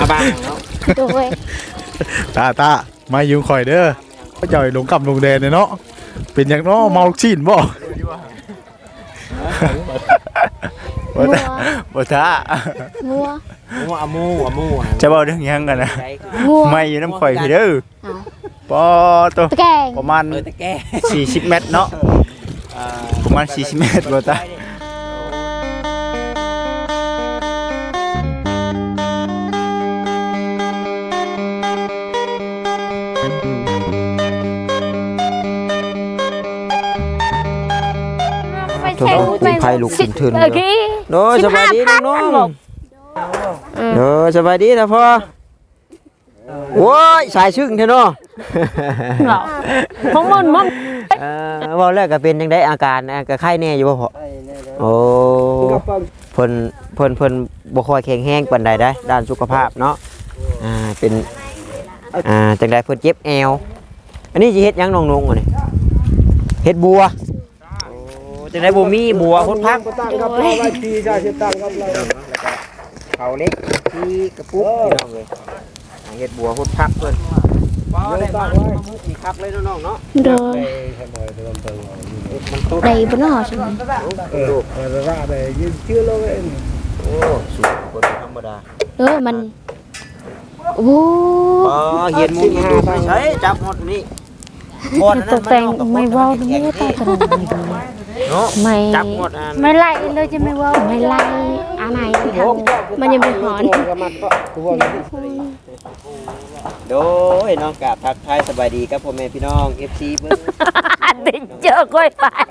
อาบ้างเนาะโดยตาตามายืมข่อยเด้อก็จ่อยลงกับลงแดนเนี่ยเนาะเป็นอย่างเนาะเมาลูกชิ้นบ่บ่ตาบ่ตางัวมูอามูอามูจะเว้าเรื่องหยังกันนะใจงัวไม่อยู่น้ำข่อยพี่เด้อเอาปอตัวตะแกรงประมาณเออตะแก้40เมตรเนาะอ่าประมาณ40เมตรบ่ตา ไปแทงไปไผ่ลูกขึ้นทึนเมื่อกี้โดยสบายดีน้องๆโดยสบายดีนะพ่อโอ้ยสายชึ่งเท่เนาะเหรอของมันมันเออเว่าแรกก็เป็นยังได้อาการอะก็ไข้แน่อยู่บ่พ่อโอ้เพิ่นเพิ่นเพิ่นบ่ค่อยแข็งแรงปานใดได้ด้านสุขภาพเนาะอ่าเป็นอ่าจังไดเพิ่นเจ็บแอวอันนี้สิเฮ็ดหยังน้องๆอันนี้เฮ็ดบัวโอ้ จังได้บ่มีบัวคนพักตั้งกับเราไว้ทีใช่จะตั้งกับเราเขาเล็กที่กระปุกพี่น้องเลยอ่าเฮ็ดบัวคนพักเพิ่นบ่ได้บ้านมีคักเลยน้องๆเนาะโดยมันตุ๊ด đầy bún hò xong เออแต่ละได้ยืนเชื่อเราเองโอ้สุดคนธรรมดา rồi mình ô อ๋อเฮียนมุงหาไปใช้จับหมดนี่หมด tục tàn mày vô nó mới tao từ เนาะ mày จับหมดอะ mày lại lên cho mày vô mày lại à này mà nhìn mày hỏi กับมันก็กูว่าโดยน้องกราบทักทายสบายดีครับพ่อแม่พี่น้อง FC เบิ่ง định chưa coi phải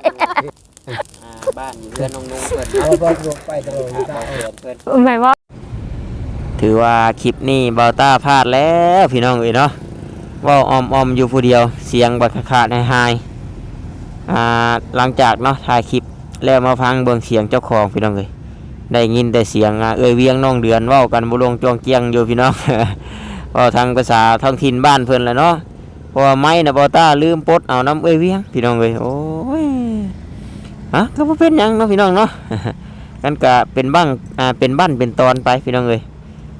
อ่าบ้านอยู่เพื่อนน้องนุ่งเพิ่นเอาไปไปตลอดอ่าได้เพิ่นเพิ่น mày vô ถือว่าคลิปนี้เบาต้าพลาดแล้วพี่น้องเอ้ยเนาะเว่าออมออมๆอยู่ผู้เดียว เสียงบักขาดหายๆ อ่าหลังจากเนาะถ่ายคลิปแล้วมาฟังเบิ่งเสียงเจ้าของพี่น้องเอ้ยได้ยินแต่เสียงเอ้ยเวียงน้องเดือนว้ากันบ่ลงจองเกียงอยู่พี่น้องเว้าทางภาษาท้องถิ่นบ้านเพิ่นแหละเนาะเพราะไม้นะบาต้าลืมปดเอาน้ำเอ้ยเวียงพี่น้องเอ้ยโอ้ยฮะก็บ่เป็นยังเนาะพี่น้องเนาะกันก็เป็นบ้างอ่าเป็นบ้านเป็นตอนไปพี่น้องเอ้ย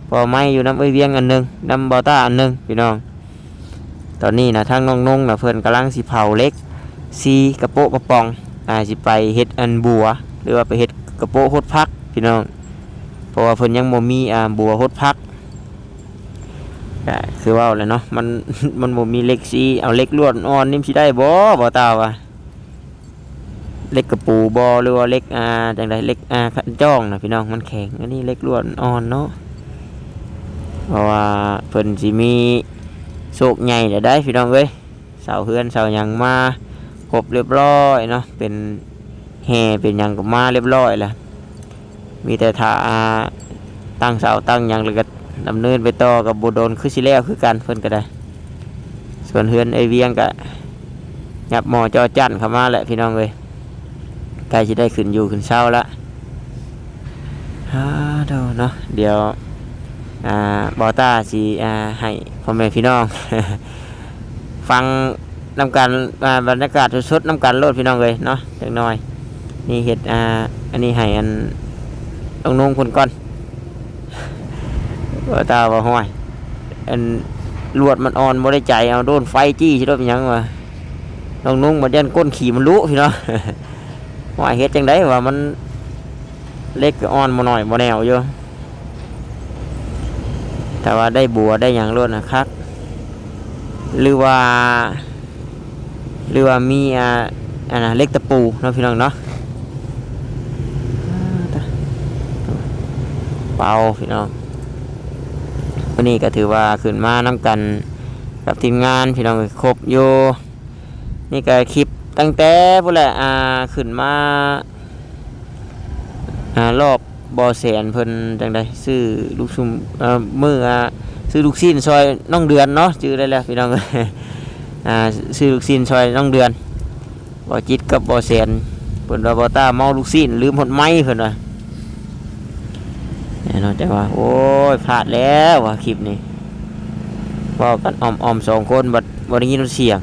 พอไม้อยู่น้ำเอ้ยเวียงอันหนึงน้ำบอต้าอันหนึงพี่น้อง ตอนนี้นะทางน้องนงนะเพิ่นกำลังสิเผาเล็ก ซีกระโปะกระปองอ่าสิไปเฮ็ดอันบัว หรือว่าไปเฮ็ดกระโปะฮดพักพี่น้องเพราะว่าเพิ่นยังบ่มีอ่าบัวฮดพักก็คือว่าแหล้วเนาะมันมันบ่มีเล็กซีเอาเล็กลวดอ่อนนี่สิได้บ่บ่ตาวะเล็กกระปูบ่หรือว่าเล็กอ่าจังไดเล็กอ่าจ้องนะพี่น้องมันแข็งอันนี้เล็กลวดอ่อนเนาะเพราะว่าเพิ่นสิมีโชคใหญ่ได้พี่น้องเอ้ยเสาเฮือนเสาหยังมา ครบเรียบร้อยเนาะเป็นแห่เป็นหยังก็มาเรียบร้อยแล้วมีแต่ถ้าตั้งเสาตั้งยังแล้วก็ดำเนินไปต่อกับบุโดนคือสิแล้วคือกันเพิ่นก็ได้ ส่วนเฮือนไอเวียงก็ยับหมอจอจันเข้ามาแหละพี่น้องเอ้ยใกล้จะได้ขึ้นอยู่ขึ้นเช้าละฮ่าเดี๋ยวเนาะเดี๋ยวอ่าบอต้าสีอ่าให้พ่อแม่พี่น้อง ฟัง นำการบรรยากาศสดๆนำการโลดพี่น้องเลยเนาะจักหน่อย นี่เห็ดอ่าอันนี้ให้อันต้องนุ่งคนก่อนบอต้าว่าห้อยอันลวดมันอ่อนบ่ได้ใจเอาโดนไฟจี้ใช่ด้เป็นยังวะต้องนุ่งมันยันก้นขี่มันรู้พี่น้องว่าเฮ็ดจังไดว่ามันเล็กอ่อนบ่หน่อยบ่แนวอยู่แต่ว่าได้บัวได้อย่างรวดนะครับหรือว่า หรือว่ามีอ่าอันนะเล็กตะปูเนาะพี่น้องเนาะเป่าพี่น้องวันนี้ก็ถือว่าขึ้นมาน้ำกันกับทีมงานพี่น้องครบอยู่นี่ก็คลิปตั้งแต่พุ่นแหละอ่าขึ้นมาอ่ารอบบอแสนเพิ่นจังใดซื้อลูกชุมเอ่อมืออ่าซื้อลูกชิ้นซอยน้องเดือนเนาะชื่อได้แล้วพี่น้องเอ้ย ซื้อลูกชิ้นซอยน้องเดือนบอจิตกับบอแสนเพิ่นว่าบอต้าเมาลูกชิ้นลืมหดไม้เพิ่นว่าแน่นอนจังว่า โอ้ยพลาดแล้วว่ะคลิปนี้เว่ากันอ่อมๆสองคนบัดบ่ได้ยินเสียง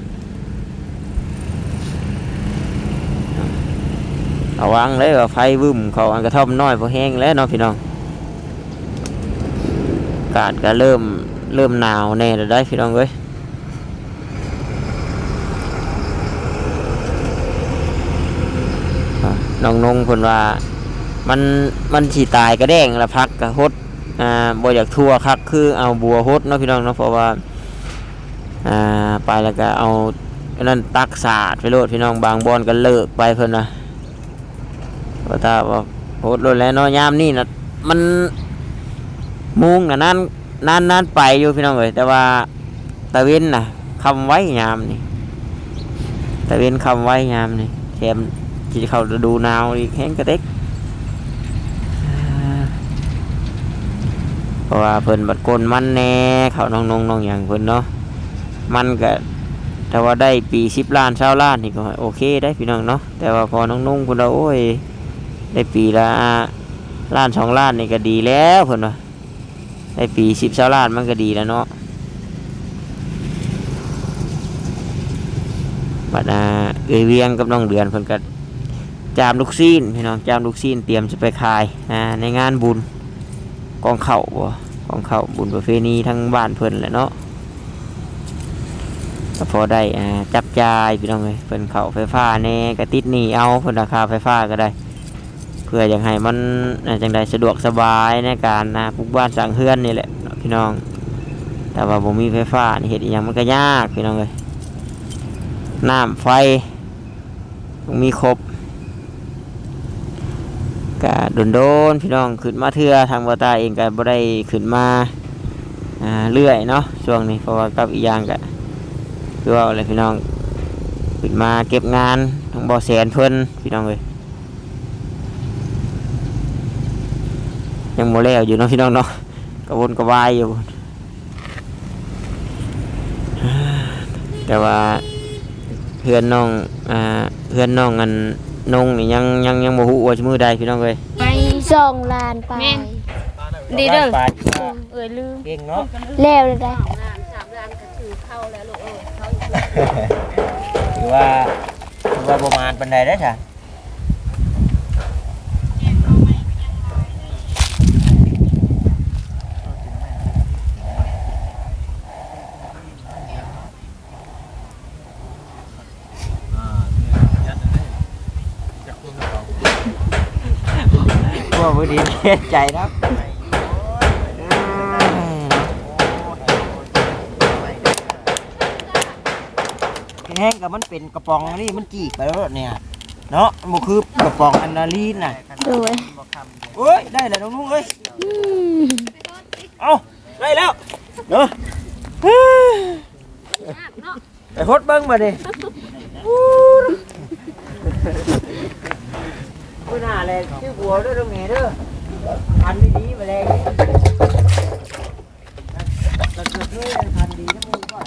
เอาวางเลยว่าไฟวึ่มเขาอันกระท่อมน้อยพอแห้งแล้วเนาะพี่น้องากาศก็เริ่มเริ่มหนาวแน่แล้วได้พี่น้องเอ้ยอะ น้องนงคนว่า มันมันสีตายกระแดงละพักกระหดอ่าบ่อยากทั่วคักคือเอาบัวหดเนาะพี่น้องเนาะเพราะว่าอ่าไปแล้วก็เอาอันนั้นตักสาดไปโลดพี่น้องบางบอนก็เลิกไปเพิ่นนะว่าถ้าว่าหดโลดแล้วเนาะยามนี่นะมันมุงนะนั่นนั่นนั่นไปอยู่พี่น้องเอ้ยแต่ว่าตะเวนนะคำไว้ยามนี่ตะเวนคำไว้ยามนี่แถม ที่เข้าฤดูหนาวอีกแห้งกระเต็กเพราะว่าเพิ่นบัดกลมันแน่เขาน้องนงน้องอย่างเพิ่นเนาะมันก็แต่ว่าได้ปีสิบล้านเช้าล้านนี่ก็โอเคได้พี่น้องเนาะแต่ว่าพอน้องนุ่งคุณเราโอ้ยได้ปีละล้านสองล้านนี่ก็ดีแล้วเพิ่นว่าได้ปีสิบเช้าล้านมันก็ดีแล้วเนาะบัดอ่าเอเวียงกับน้องเดือนเพิ่นก็ จามลูกซีนพี่น้องจามลูกซีนเตรียมจะไปขายอ่าในงานบุญกองเข่าบ่กองเข่าบุญประเพณีทั้งบ้านเพิ่นแหละเนาะก็พอได้อ่าจับจ่ายพี่น้องเอ้ยเพิ่นเข่าไฟฟ้าแน่ก็ติดหนีเอาเพิ่นราคาไฟฟ้าก็ได้ เพื่ออยากให้มันจังใดสะดวกสบายในการนะปลูกบ้านสร้างเฮือนนี่แหละพี่น้อง แต่ว่าบ่มีไฟฟ้านี่เฮ็ดอีหยังมันก็ยากพี่น้องเอ้ยน้ำไฟมีครบ ก็โดนๆพี่น้องขึ้นมาเทื่อทางบตาเองก็บ่ได้ขึ้นมาอ่าเรื่อยเนาะช่วงนี้เพราะว่ากับอีกอย่างก็คือว่าอะไรพี่น้องขึ้นมาเก็บงานทั้งบ่อแสนเพิ่นพี่น้องเลยยังโมแล้วอยู่เนาะพี่น้องเนาะกระวนกระวายอยู่ แต่ว่าเพื่อนน้องอ่าเพื่อนน้องอัน นงนี่ยังยังยังโมหูว่าจะมือใดพี่น้องเลยไป สองล้านไปแม่น ดีเด้อปาดเอ้ยลืมเก่งเนาะแล้วเลยได้ถือว่าถือว่าประมาณปันใดได้ค่ะ ว่าพอดีเสียใจครับแห้งกับมันเป็นกระป๋องนี่มันจีกไปแล้วเนี่ยเนาะมันคือกระป๋องอันนาลีนน่ะโดยเอ้ยได้แล้วน้องนุ่งเอ้ยเอาได้แล้วเนาะไปพดเบิ้งมาดิ กูน่าเลยชื่อบัวด้วยตรงนี้เด้อพันดีมาเลยตะเกิดด้วยพันดีนะมึงก่อน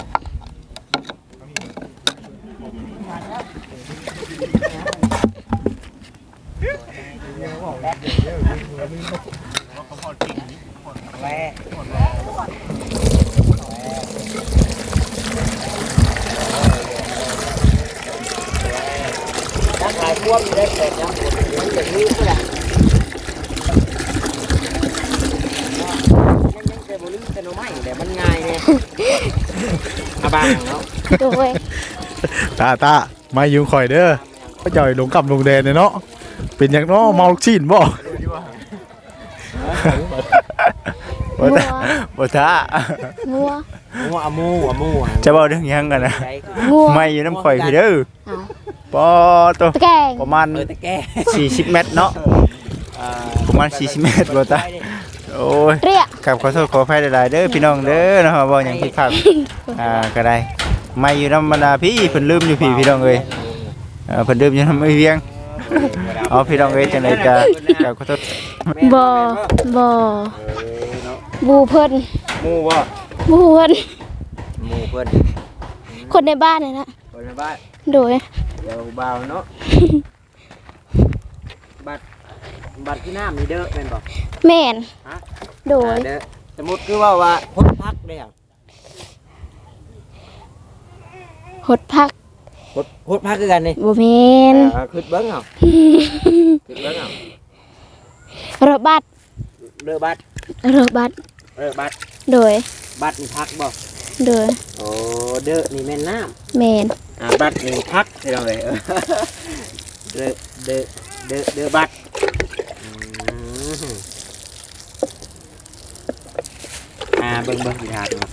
แม่ถ้าขายพวกมีได้เป็ดยังมันอย่างนี้ก็ได้ยังยัง เจอบริเจโนไม่แต่มันง่ายเนี่ยอาบางเนาะโดยตาตามายืมข่อยเด้อก็จ่อยหลงกับลงแดนเนาะเป็นอย่างน้อเมาลูกชิ้นบ่บ่งัวตาบ่ตางัวมัวอามูอามูจะเว้าเรื่องหยังกันนะใจงัวไม่อยู่น้ำข่อยพี่เด้อเอาปอตัวตะแกรงประมาณเออตะแก40เมตรเนาะอ่าประมาณ40เมตรบ่ตา โอ้ยเรียกครับขอโทษขออภัยหลายๆเด้อพี่น้องเด้อนะครับบ่หยังผิดพลาดอ่าก็ได้ไม่อยู่น้ำบรรดาพี่เพิ่นลืมอยู่พี่พี่น้องเอ้ยเอ่อเพิ่นลืมอยู่น้ำไอเวียงเอาพี่น้องเอ้ยจังได๋ก็ก็ขอโทษบ่บ่บูเพิ่นมูบ่บูเพิ่นมูเพิ่นคนในบ้านนี่นะคนในบ้านโดยเดี๋ยวเบาเนาะบัตร บัตรที่น้ำมีเด้อเป็นบอกแม่น ฮะโดยเด้อสมมติคือว่าว่าพดพักได้ยังหดพักพดพดพักคือกันนี่บ่แม่นอ่าขึ้นเบิ้งเอาขึ้นเบิ้งเอาระบัดเลือบัตรระบัดเออบัตรโดย บัตรนี่พักบ่โดยโอ้เด้อนี่แม่นน้ำ แมนอ่าบัตรนี่พักพี่น้องเอ้ยเด้อเด้อเด้อเด้อบัตรอืมอ่า เบิ่งเบิ่งสิทานเนาะ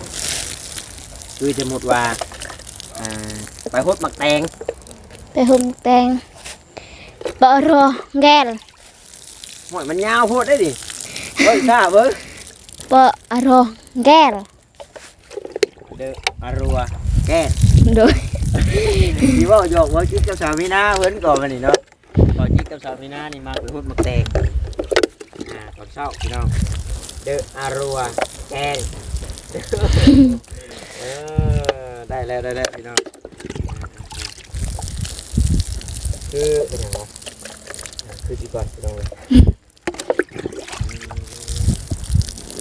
คือสมมุติว่าอ่าไปฮดหมักแตงไปหุมแตงปะรอแกลหอยมันยาวโพดได้ดิเฮ้ยซ่าเบิ่งปะรอแกลเด้ออารัวแก้โดยดีว่าหยอกว่าจิ๊กกับสามีนาเพิ่นก่อนมานี่เนาะก่อนจิ๊กกับสามีนานี่มาไปฮดหมักแตงอ่าตอนเช้าพี่น้องเด้ออารัว แกงเออได้แล้วได้แล้วพี่น้องคือเป็นยังไงอ่าคือจีก่อนพี่น้องเลยอืม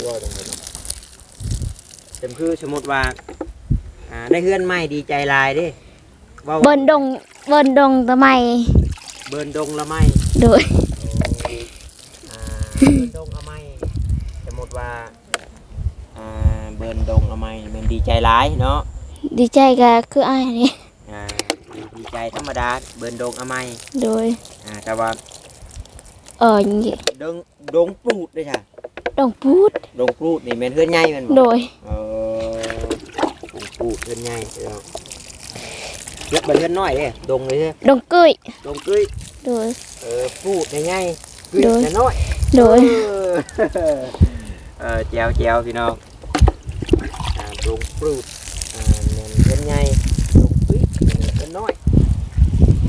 ว่าจังไงเนาะเต็มคือสมมติว่าอ่าได้เฮือนใหม่ดีใจหลายเดิว่าเบิ่นดงเบิ่นดงทำไมเบิร์นดงละไม่โดย อ่าเบิร์นดงละไม่สมมติว่าอ่าเบิร์นดงละไม่มันดี ใจหลายเนาะดีใจก็คืออ้ายนี่อ่าดีใจธรรมดาเบิร์นดงละไม่โดยอ่าแต่ว่าเอออย่างงี้ดงดงปลูดด้วยค่ะดงพูดดงปลูดนี่แม่นเฮือนใหญ่แม่นบ่โดยเออดงปลูดเฮือนใหญ่เด้อเฮ็ดบ่เฮือนน้อยเด้ดงเลยเด้อดงกุ้ยดงกุ้ยโดยเออปลูดใหญ่ๆกุ้ยโดยน้อยโดยเออเออแจวแจวพี่น้องอ่าดง ปลูดอ่าแม่นเฮือนใหญ่ดงกุ้ยแม่นเฮือนน้อย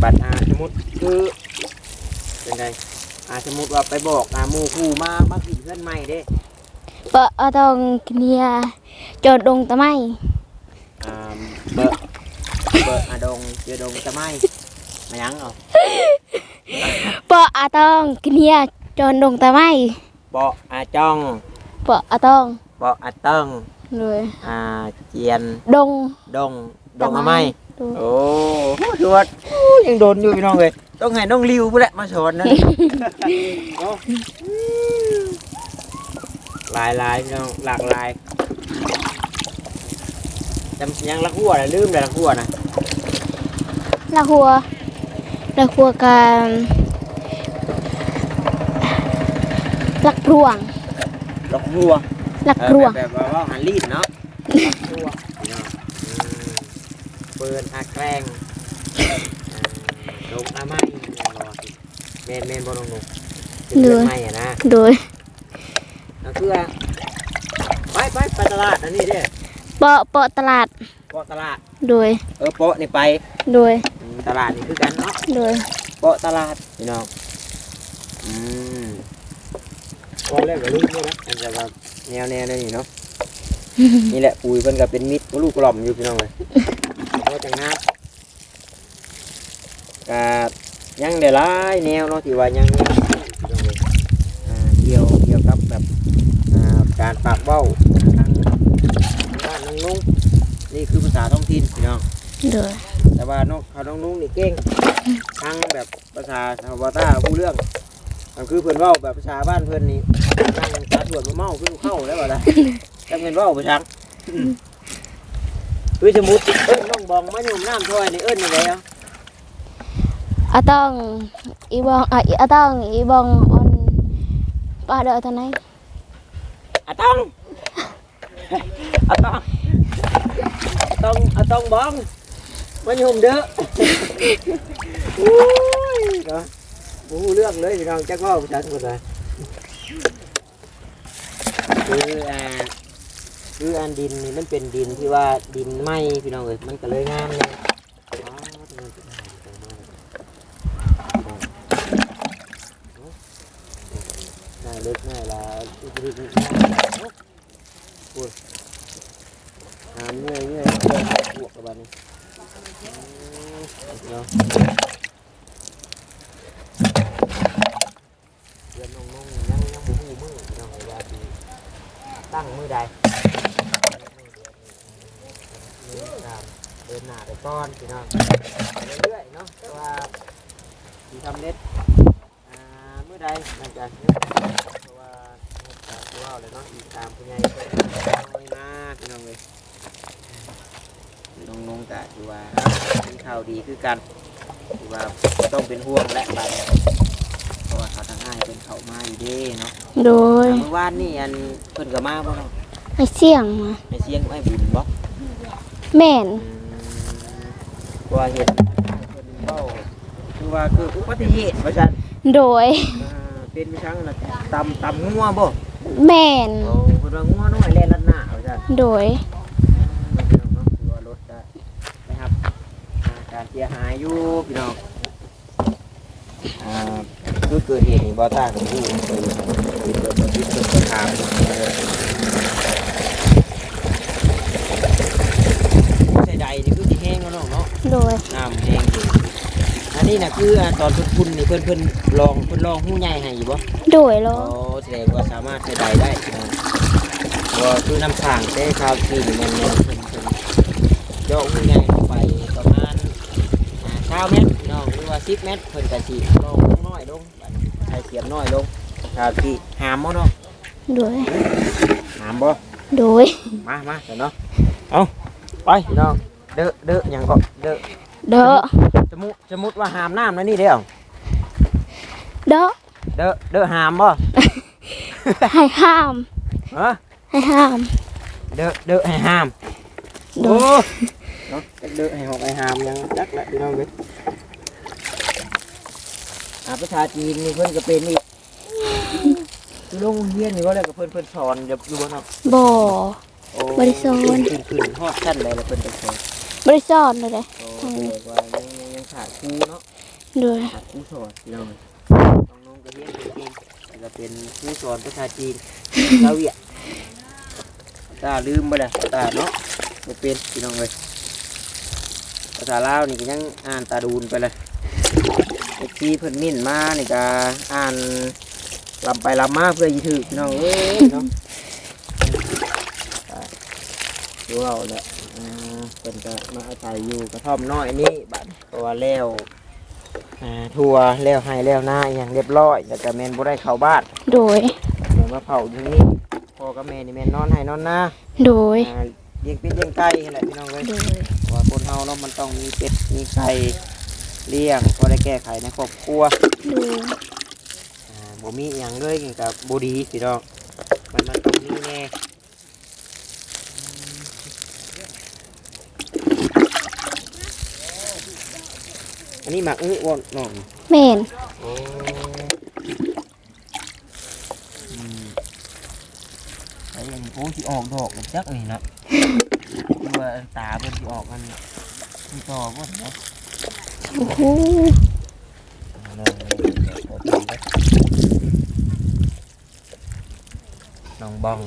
บัดอ่าสมมุติคือเป็นไงอ่าสมมุติว่าไปบอกอ่าหมู่คู่มามากินเพื่อนใหม่เด้ปะเอาตองเนียจอดดงตะไมอ่าเบอร์เบอร์อาดงเจอดงจะไม่มายังเอาปะเอาตองเนียจอดดงตะไมเบาะอาจ้องปะเอาตองเบาะอาเติง โดยอ่าเจียนดง ดงดงมาไม่โดยโอ้โหชวดโอ้ยังโดนอยู่พี่น้องเลยต้องให้น้องริวพุ่นแหละมาสอนนะโอ้หลายหลายพี่น้องหลากหลายจำยังลักหัวนะลืมเลยลักหัวนะละหัวละหัวกันลักพรวงลักหัว ลักเออพรวงแบบแบบว่าหันลีดเนาะลักหัวพี่น้องอืมเปิดอาแกล้งอ่าลงอาไม้เมนเมนบอลงนุเป็นเรื่องไม้อะนะโดยนั่นคือว่าไปไปไปตลาดอันนี้เด้เปาะเปาะตลาดเปาะตลาด โดย เออเปาะนี่ไป โดยอืมตลาดนี่คือกันเนาะ โดย เปาะตลาดพี่น้อง อืมพอแล้วก็ลืมแล้วนะอันจะแบบ แนวแนวนี่เนาะ นี่แหละปุ๋ยเพิ่นก็เป็นมิตรกับลูกกล่อมอยู่พี่น้องเลยเพราะจังงามก็ยังได้หลายแนวเนาะที่ว่ายังยังพี่น้องเลยอ่าเกี่ยวเกี่ยวกับแบบอ่าการปากเบ้าทางบ้านน้องนุ่งนี่คือภาษาท้องถิ่นพี่น้องโดยแต่ว่าน้องเขาน้องนุ่งนี่เก่งทั้งแบบภาษาชาวบ้านต้าผู้เรื่อง มันคือเพิ่นเว้าแบบภาษาบ้านเพิ่นนี่นั่งตาสวดมาเมาคือเข้าแล้วว่าล่ะจังเป็นเว้าไปชังคือสมมุติเอิ้นน้องบองมาอยู่น้ำถ้วยนี่เอิ้นยังไงอะอาตองอีบองอะอีอาตองอีบองออนปลาเดอตอนไหนอะต้องอะต้องอะต้องอะต้องบองมาอยู่เด้ออุ้ยเนาะ บูเรื่องเลยพี่น้องจักเว่าภาษาสมุทรเลยคืออ่าคืออันดินนี่มันเป็นดินที่ว่าดินไหมพี่น้องเอ้ยมันก็เลยงามเลยอ๋อมันเป็นอาหารของมันน่าเล็กน่าละอีกนิดนึงน่าโอ้ยอ่าเมื่อยเมื่อยเมื่อยบวกกับบันนี้อืมเนาะเดือนน้องๆยังยังบ่ฮู้มือพี่น้องเอ้ยว่าสิ ตั้งมือใดมือตามเดินหน้าไปก้อนพี่น้องเรื่อยๆเนาะแต่ว่าที่ทำเล็ดอ่ามือใดหลังจากนี้เพราะว่าเพราะว่าเลยเนาะอีกตามผู้ใหญ่เพิ่นน้อยมากพี่น้องเลยน้องนงกะถือว่าเป็นข่าวดีคือกันถือว่าต้องเป็นห่วงและบัดเพราะว่าเขาทั้งอ้ายเป็นเขามาอยู่เด้เนาะโดยเมื่อวานนี่อันเพิ่นก็มาบ่เนาะไอเสี่ยงมาในเสียงไอ้บุญบ่แม่น เพราะว่าเห็นเพิ่นเว้าคือว่าคืออุบัติเหตุว่าซั่นโดยอ่าเป็นไปทางน่ะตำตำงัวบ่แม่นโอ้เพิ่นว่างัวน้อยแล่นลัดหน้าว่าซั่น โดย พี่น้องเนาะถือว่ารถได้นะครับอ่าการเสียหายอยู่พี่น้องอ่าคือเกิดเหตุนี่บ่ตาก็อยู่เคยมีเกิดบ่ที่เกิดสงครามใส่ใดนี่คือสิแห้งเนาะเนาะ โดยน้ำแห้งอยู่อันนี้น่ะคืออ่าตอนเพิ่นคุณนี่เพิ่นเพิ่นลองเพิ่นลองหู้ใหญ่ให้อยู่บ่โดยแล้อ๋วอแสดงว่าสามารถใช้ใดได้พี่น้องว่าคือน้ำสั่งได้ข้าวกินมันเนี่ยเพิ่นเพิ่นเจาะหู้ใหญ่เข้าไปประมาณอ่า9เมตรพี่น้องหรือว่า10เมตรเพิ่นก็สิลองน้อยลงบัดนี้ใช้เสียมน้อยลงข้าวที่หามบ่เนาะโดยหามบ่โดยมามาเดี๋ยวเนาะเอาไปพี่น้อง เด้อเด้อหยังก็เด้อเด้อสมมุติสมมุติว่าหามน้ำนะนี่เด้อเด้อเด้อเด้อหามบ่ให้ห้ามฮะให้ห้ามเด้อเด้อให้หามโดโอ้ยเนาะจักเด้อให้หอกให้หามยังจักแหละพี่น้องเว้ยอาประชาจีนนี่เพิ่นก็เป็นอีกคือลงเรียนนี่ว่าแล้วก็เพิ่นเพิ่นสอนอยู่อยู่บ่เนาะบ่โอ้บ่ได้สอนขึ้นขึ้นฮอดชั้นเลยแล้วเพิ่นจะสอน บริสอนเลยเด้โอ้แสดงว่ายังยังยังขาดครูเนาะโดยขาดครูสอนพี่น้องน้องๆก็เรียนจริงๆแล้วก็เป็นครูสอนภาษาจีนชาวเวียดตาลืมไปแล้วตาเนาะบ่เป็นพี่น้องเลยภาษาลาวนี่ก็ยังอ่านตาดูนไปเลยเอ็กซีเพิ่นมิ่นมานี่ก็อ่านลำไปลำมาเพื่อยีถือพี่น้องเอ้ยเนาะดูเอาแหละอ่า เพิ่นก็มาอาศัยอยู่กระท่อมน้อยนี่บัดเพราะว่าแล้วอ่าทัวแล้วให้แล้วหน้าอหย่างเรียบร้อยแล้วก็แมนบ่ได้เข้าบ้านโดย เดี๋ยวมาเผาอยู่นี่พ่อกับแม่นี่แม่นนอนให้นอนหน้าโดย อ่าเลี้ยงเป็ดเลี้ยงไก่นี่แหละพี่น้องเลยโดยเพราะว่าคนเฮาเนาะมันต้องมีเป็ดมีไก่เลี้ยงพอได้แก้ไขในครอบครัวโดย อ่าบ่มีอหย่างเลยนี่กับบ่ดีพี่น้องมันมันต้องมีแน่อั นนี้หมักอื้อว่น้องแม่นโอ้อืมไอ้อันโอ้ที่ออกดอกมันจักนี่นะคือว่าอันตาเพิ่นที่ออกมันที่ต่อบ่เนาะโอ้โหน้องบ้อง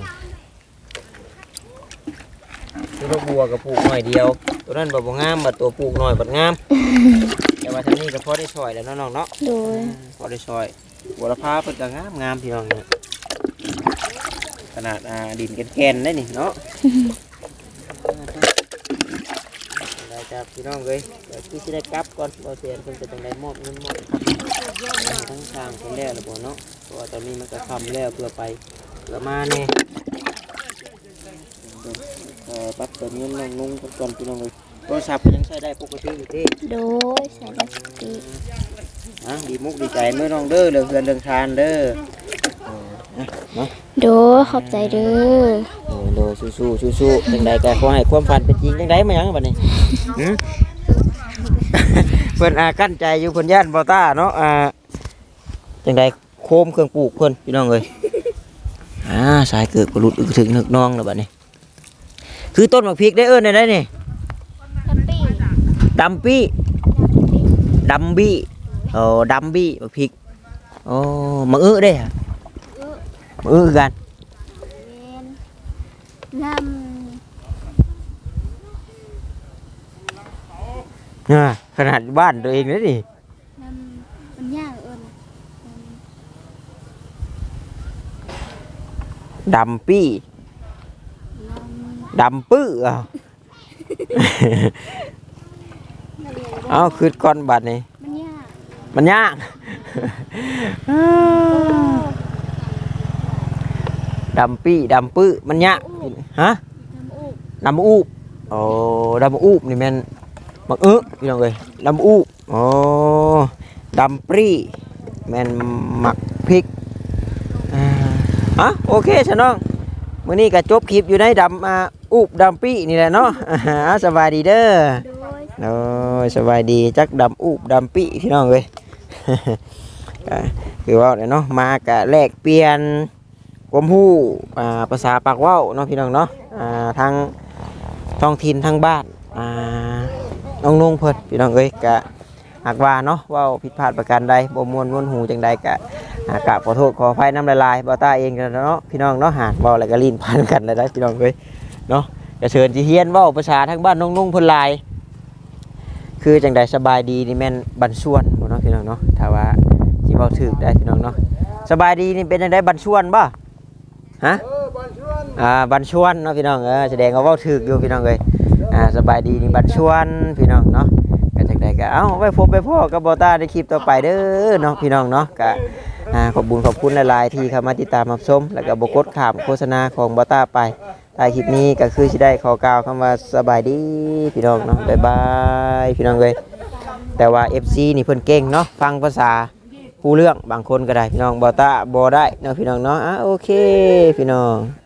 ตัวดอกบัวกับปลูกหน่อยเดียว ตัวนั้นบ่บ่งามบัดตัวปลูกหน่อยบัดงามแต่ ว่าทางนี้ก็พอได้ช่วยแล้วเนาะน้องเนาะโดยพอได้ช่วยบัวละพาเพิ่นก็งามงามพี่น้องเนี่ยขนาดอ่าดินแกนๆได้นี่เนาะได้จ้าพี่น้องเลยเดี๋ยวพี่สิได้กลับก่อนบ่เสียนเพิ่นจะจังได้มอบเงินมอบครับทั้งทางเพิ่นแล้วแล้วบ่เนาะเพราะว่าตอนนี้มันก็ค่ำแล้วเพื่อไปเพื่อมาแน่เออปั๊บเติมเงินน้องนุ่งก่อนพี่น้องเลย โทรศัพท์ก็ยังใช้ได้ปกติอยู่เด้โดยใส่ได้สติอะดีมุกดีใจเมื่อน้องเด้อเรื่องเพื่อนเรื่องทานเด้อเอออะเนาะโดยขอบใจเด้อโอ้โดสู้สู้สู้สู้ๆจังใดก็ขอให้ความฝันเป็นจริงจังใดมาหยังบัดนี้หืมเพิ่นอากั้นใจอยู่เพิ่นย่านบ่ต้าเนาะอ่าจังใดโคมเครื่องปลูกเพิ่นพี่น้องเอ้ยอ่าสายเกิดกระลุดอึกถึงนึกน้องแล้วบัดนี้ คือต้นมะพริกได้เอิ้นได้ได้นี่แฮปปี้ ดำปี้ดำบี้โอ้ดำบี้มะพริกโอ้มะอื้อได้ฮะมะอื้อคือกันน้อ่าขนาดบ้านตัวเองเลยนี่ำน้ำมันยากเอิญดำปี้ดำปื้อเอา เอาคืดก้อนบัดนี่มันยากมันยากดดำปี้ดำปื้อมันยะฮะดำอูบโอ้ดำอูบนี่แม่นมักเออพี่น้องเอ้ยดำอูบโอ้ดำปรีแม่นหมักพริกอ่าอะโอเคชะน้องมื้อนี้ก็จบคลิปอยู่ในดำอ่าอูบดำปี้นี่แหละเนาะอ่าสบายดีเด้อโดยโอ้ ยสบายดีจักดำอูบดำปีพี่น้องเลยคือว่าเนาะมากะแลกเปลี่ยนความรู้อ่าภาษาปากว้าเนาะพี่น้องเนาะอ่าทางท้องถิ่นทางบ้านอ่าน้องนุ่งเพิ่นพี่น้องเอ้ยกะหากว่าเนาะว้าผิดพลาดประการใดบ่มวนมวนหูจังใดกะกะขอโทษขออภัยน้ำลายๆบ่ตาเองกันเนาะพี่น้องเนาะหากเว้าแล้วก็ลิ้นพันกันเลยได้พี่น้องเอ้ยเนาะจะเชิญสิเฮียนว้าภาษาทางบ้านน้องนุ่งเพิ่นลาย คือจังใดสบายดีนี่แม่นบันส่วนบ่เนาะพี่น้องเนาะถ้าว่าสิเว้าถูกได้พี่น้องเนาะสบายดีนี่เป็นจังไดบันส่วนบ่ฮะอ่าบันส่วนเนาะพี่น้องเออแสดงว่าเว้าถูกอยู่พี่น้องเอ้ยอ่าสบายดีนี่บันส่วนพี่น้องเนาะก็จังใดก็เอ้าไว้พบไปพ่อกับบ่ตาในคลิปต่อไปเด้อเนาะพี่น้องเนาะก็อ่าขอบคุญขอบคุณหลายๆที่เข้ามาติดตามรับชมแล้วก็บ่กดข้ามโฆษณาของบ่ตาไป ถ้ายคลิปนี้ก็คือสิได้ขอกล่าวคำว่าสบายดีพี่น้องเนาะบ๊ายบายพี่น้องเลยแต่ว่า FC นี่เพิ่นเก่งเนาะฟังภาษาผู้เรื่องบางคนก็ได้พี่น้องบ่ตาบ่ได้เนาะพี่น้องเนาะอะโอเค พี่น้อง